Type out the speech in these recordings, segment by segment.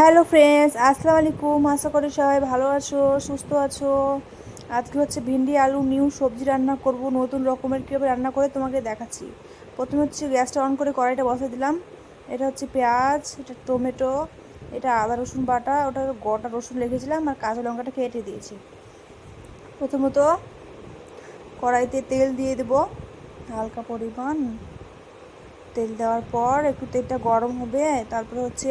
Hello friends আসসালামু আলাইকুম। আশা করি সবাই ভালো আছো, সুস্থ আছো। আজকে হচ্ছে ভিন্ডি, আলু নিউ সবজি রান্না করব। নতুন রকমের কীভাবে রান্না করে তোমাকে দেখাচ্ছি। প্রথমে হচ্ছে গ্যাসটা অন করে কড়াইটা বসে দিলাম। এটা হচ্ছে পেঁয়াজ, এটা টমেটো, এটা আদা, রসুন বাটা, ওটা গোটা রসুন রেখেছিলাম আর কাঁচা লঙ্কাটা কেটে দিয়েছি। প্রথমত কড়াইতে তেল দিয়ে দেবো। হালকা পরিমাণ তেল দেওয়ার পর একটু তেলটা গরম হবে, তারপরে হচ্ছে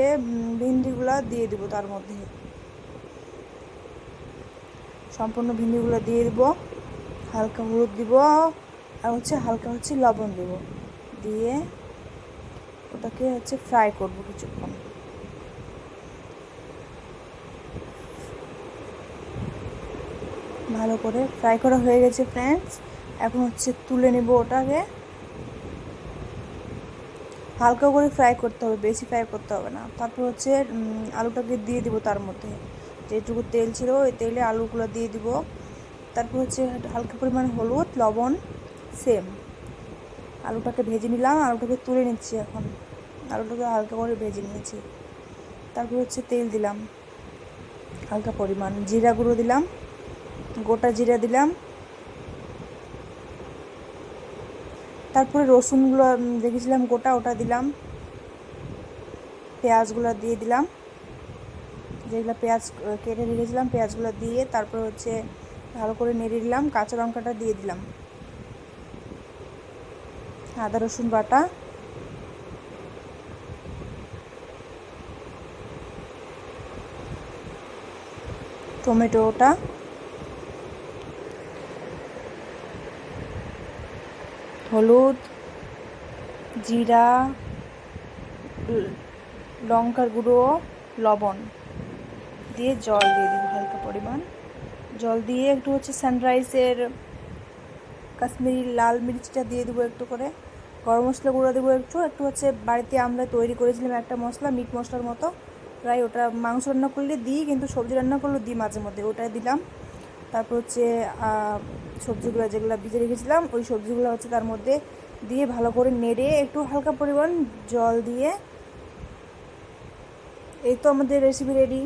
ভিন্ডিগুলো দিয়ে দেবো তার মধ্যে। সম্পূর্ণ ভিন্ডিগুলো দিয়ে দেবো, হালকা হলুদ দিব, আর হচ্ছে হালকা হচ্ছে লবণ দেব। দিয়ে ওটাকে হচ্ছে ফ্রাই করব কিছুক্ষণ। ভালো করে ফ্রাই করা হয়ে গেছে, ফ্রেন্ডস। এখন হচ্ছে তুলে নেব ওটাকে। হালকা করে ফ্রাই করতে হবে, বেশি ফ্রাই করতে হবে না। তারপর হচ্ছে আলুটাকে দিয়ে দিব তার মধ্যে। যেটুকু তেল ছিল, ওই তেলে আলুগুলো দিয়ে দিব। তারপর হচ্ছে, হালকা পরিমাণ হলুদ, লবণ সেম আলুটাকে ভেজে নিলাম, আলুটাকে তুলে নিচ্ছি এখন। আলুটাকে হালকা করে ভেজে নিয়েছি। তারপর হচ্ছে, তেল দিলাম। হালকা পরিমাণ। জিরা গুঁড়ো দিলাম। গোটা জিরা দিলাম। তারপরে রসুনগুলো দেখেছিলাম গোটা ওটা দিলাম। পেঁয়াজগুলো দিয়ে দিলাম। যেগুলো পেঁয়াজ কেটে রেখেছিলাম, পেঁয়াজগুলো দিয়ে তারপর হচ্ছে ভালো করে নেড়ে দিলাম, কাঁচা লঙ্কাটা দিয়ে দিলাম। আদা, রসুন বাটা। টমেটোটা। হলুদ, জিরা, লঙ্কার গুঁড়ো, লবণ দিয়ে জল দিয়ে দিব হালকা পরিমাণ। জল দিয়ে একটু হচ্ছে সানরাইসের কাশ্মীরি লাল মির্চটা দিয়ে দেবো একটু করে। গরম মশলা গুঁড়ো দেবো একটু। একটু হচ্ছে বাড়িতে আমরা তৈরি করেছিলাম একটা মশলা, মিট মশলার মতো। প্রায় ওটা মাংস রান্না করলে দিই, কিন্তু সবজি রান্না করলেও দিই মাঝে মধ্যে। ওটাই দিলাম। তারপর হচ্ছে সবজিগুলো যেগুলো ভিজে রেখেছিলাম, ওই সবজিগুলো হচ্ছে তার মধ্যে দিয়ে ভালো করে নেড়ে একটু হালকা পরিমাণ জল দিয়ে, এই তো আমাদের রেসিপি রেডি